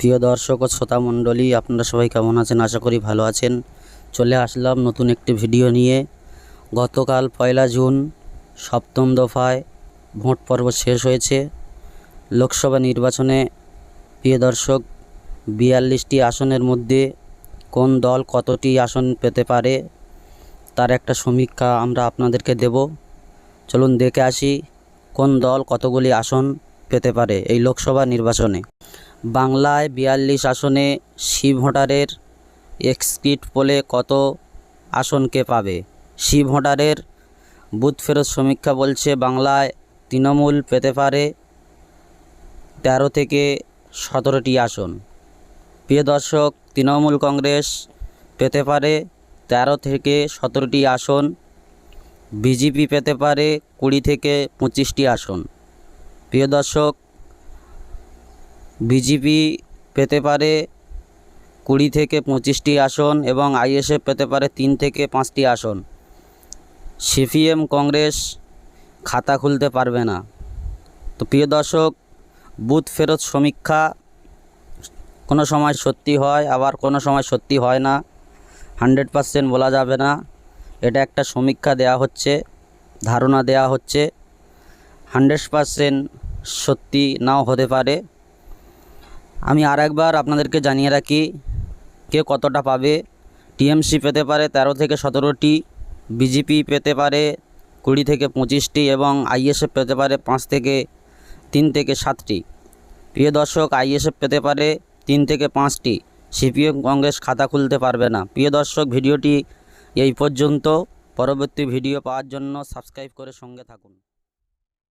প্রিয় দর্শক ও শ্রোতা মণ্ডলী, আপনারা সবাই কেমন আছেন? আশা করি ভালো আছেন। চলে আসলাম নতুন একটি ভিডিও নিয়ে। গতকাল পয়লা জুন, সপ্তম দফায় ভোট পর্ব শেষ হয়েছে। লোকসভা নির্বাচনে, প্রিয় দর্শক, বিয়াল্লিশটি আসনের মধ্যে কোন দল কতটি আসন পেতে পারে, তার একটা সমীক্ষা আমরা আপনাদেরকে দেব। চলুন দেখে আসি কোন দল কতগুলি আসন পেতে পারে এই লোকসভা নির্বাচনে। বাংলায় বিয়াল্লিশ আসনে সি ভোটারের এক্সিট পোলে কত আসনকে পাবে? সি ভোটারের বুথ ফেরত সমীক্ষা বলছে, বাংলায় তৃণমূল পেতে পারে তেরো থেকে সতেরোটি আসন। প্রিয় দর্শক, তৃণমূল কংগ্রেস পেতে পারে তেরো থেকে সতেরোটি আসন, বিজেপি পেতে পারে কুড়ি থেকে পঁচিশটি আসন। প্রিয় দর্শক বিজেপি পেতে পারে কুড়ি থেকে পঁচিশটি আসন এবং আইএসএফ পেতে পারে তিন থেকে পাঁচটি আসন। সিপিএম কংগ্রেস খাতা খুলতে পারবে না। তো প্রিয় দর্শক, বুথ ফেরত সমীক্ষা কোনো সময় সত্যি হয়, আবার কোনো সময় সত্যি হয় না। হান্ড্রেড পারসেন্ট বলা যাবে না। এটা একটা সমীক্ষা দেয়া হচ্ছে, ধারণা দেয়া হচ্ছে। হান্ড্রেড পারসেন্ট সত্যি নাও হতে পারে। আমি আর একবার আপনাদেরকে জানিয়ে রাখি, কে কতটা পাবে, টিএমসি পেতে পারে তেরো থেকে সতেরোটি, বিজেপি পেতে পারে কুড়ি থেকে পঁচিশটি এবং আইএসএফ পেতে পারে পাঁচ থেকে তিন থেকে সাতটি। প্রিয় দর্শক, আইএসএফ পেতে পারে তিন থেকে পাঁচটি। সিপিএম কংগ্রেস খাতা খুলতে পারবে না। প্রিয় দর্শক, ভিডিওটি এই পর্যন্ত। পরবর্তী ভিডিও পাওয়ার জন্য সাবস্ক্রাইব করে সঙ্গে থাকুন।